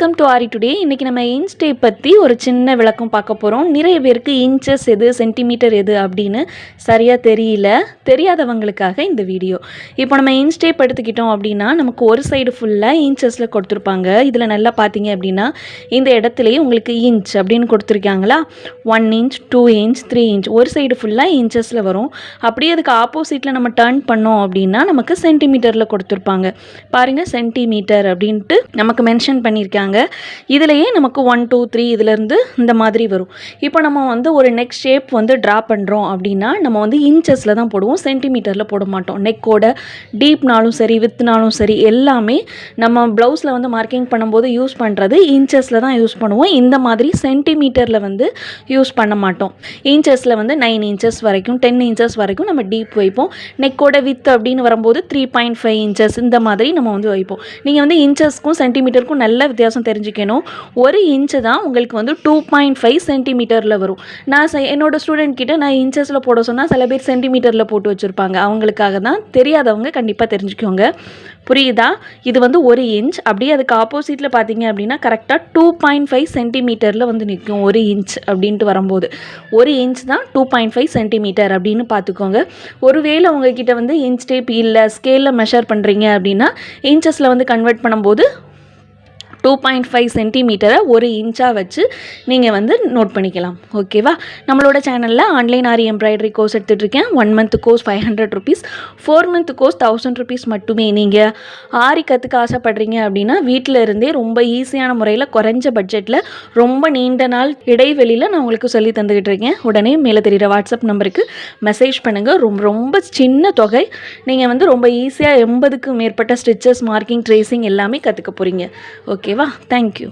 Welcome to aari today இன்றைக்கி நம்ம inch tape பற்றி ஒரு சின்ன விளக்கம் பார்க்க போகிறோம் நிறைய பேருக்கு இன்ச்சஸ் எது சென்டிமீட்டர் எது அப்படின்னு சரியாக தெரியல. தெரியாதவங்களுக்காக இந்த வீடியோ. இப்போ நம்ம இன்ச் டேப் எடுத்துக்கிட்டோம் அப்படின்னா நமக்கு ஒரு சைடு ஃபுல்லாக இன்ச்சஸில் கொடுத்துருப்பாங்க. இதில் நல்லா பார்த்தீங்க அப்படின்னா இந்த இடத்துலையே உங்களுக்கு இன்ச் அப்படின்னு கொடுத்துருக்காங்களா? One inch two inch three inch ஒரு சைடு ஃபுல்லாக இன்ச்சஸில் வரும். அப்படியே அதுக்கு ஆப்போசிட்டில் நம்ம டர்ன் பண்ணோம் அப்படின்னா நமக்கு சென்டிமீட்டரில் கொடுத்துருப்பாங்க. பாருங்கள் சென்டிமீட்டர் அப்படின்ட்டு நமக்கு மென்ஷன் பண்ணியிருக்காங்க. இதுலேயே நமக்கு ஒன் டூ த்ரீ இதுலேருந்து இந்த மாதிரி வரும். இப்போ நம்ம வந்து ஒரு நெக் ஷேப் வந்து ட்ரா பண்ணுறோம் அப்படின்னா நம்ம வந்து இன்ச்சஸில் தான் போடுவோம். சென்டிமீட்டரில் போட மாட்டோம். நெக்கோட டீப்னாலும் சரி வித்னாலும் சரி எல்லாமே நம்ம ப்ளவுஸில் வந்து மார்க்கிங் பண்ணும்போது யூஸ் பண்ணுறது இன்ச்சஸில் தான் யூஸ் பண்ணுவோம். இந்த மாதிரி சென்டிமீட்டரில் வந்து யூஸ் பண்ண மாட்டோம். இன்ச்சஸில் வந்து நைன் இன்ச்சஸ் வரைக்கும் டென் இன்ச்சஸ் வரைக்கும் நம்ம டீப் வைப்போம். நெக்கோட வித் அப்படின்னு வரும்போது த்ரீ பாயிண்ட் ஃபைவ் இன்ச்சஸ் இந்த மாதிரி நம்ம வந்து வைப்போம். நீங்கள் வந்து இன்ச்சஸ்க்கும் சென்டிமீட்டருக்கும் நல்ல வித்தியாசம் தெரிஞ்சுக்கணும். ஒரு இன்ச்சு தான் உங்களுக்கு வந்து டூ பாயிண்ட் ஃபைவ் சென்டிமீட்டரில் வரும். நான் செ- என்னோட ஸ்டூடெண்ட் கிட்ட நான் இன்ச்சஸில் போட சொன்னால் சில பேர் சென்டிமீட்டரில் போட்டு வச்சுருப்பாங்க. அவங்களுக்காக தான் தெரியாதவங்க கண்டிப்பாக தெரிஞ்சுக்கோங்க. புரியுதா? இது வந்து ஒரு இன்ச் அப்படியே அதுக்கு ஆப்போசிட்டில் பார்த்தீங்க அப்படின்னா கரெக்டாக டூ பாயிண்ட் ஃபைவ் சென்டிமீட்டரில் வந்து நிற்கும் ஒரு இன்ச் அப்படின்ட்டு வரும்போது. ஒரு இன்ச் தான் டூ பாயிண்ட் ஃபைவ் சென்டிமீட்டர் அப்படின்னு பார்த்துக்கோங்க. ஒருவேளை உங்ககிட்ட வந்து இன்ச் டேப் இல்லை ஸ்கேலில் மெஷர் பண்ணுறீங்க அப்படின்னா இன்ச்சஸில் வந்து கன்வெர்ட் பண்ணும்போது டூ பாயிண்ட் ஃபைவ் சென்டிமீட்டரை ஒரு இன்ச்சாக வச்சு நீங்கள் வந்து நோட் பண்ணிக்கலாம். ஓகேவா நம்மளோட சேனலில் ஆன்லைன் ஆரி embroidery course எடுத்துகிட்ருக்கேன் one month course five hundred rupees four month course thousand rupees மட்டுமே. நீங்கள் ஆரி கற்றுக்க ஆசைப்படுறீங்க அப்படின்னா வீட்டில் இருந்தே ரொம்ப ஈஸியான முறையில் குறைஞ்ச பட்ஜெட்டில் ரொம்ப நீண்ட நாள் இடைவெளியில் நான் உங்களுக்கு சொல்லி தந்துக்கிட்டு இருக்கேன் உடனே மேலே தெரிகிற வாட்ஸ்அப் நம்பருக்கு மெசேஜ் பண்ணுங்கள் ரொம்ப ரொம்ப சின்ன தொகை. நீங்கள் வந்து ரொம்ப ஈஸியாக எண்பதுக்கு மேற்பட்ட ஸ்டிச்சஸ் மார்க்கிங் ட்ரேசிங் எல்லாமே கற்றுக்க போகிறீங்க ஓகே ஓகேவா தேங்க்யூ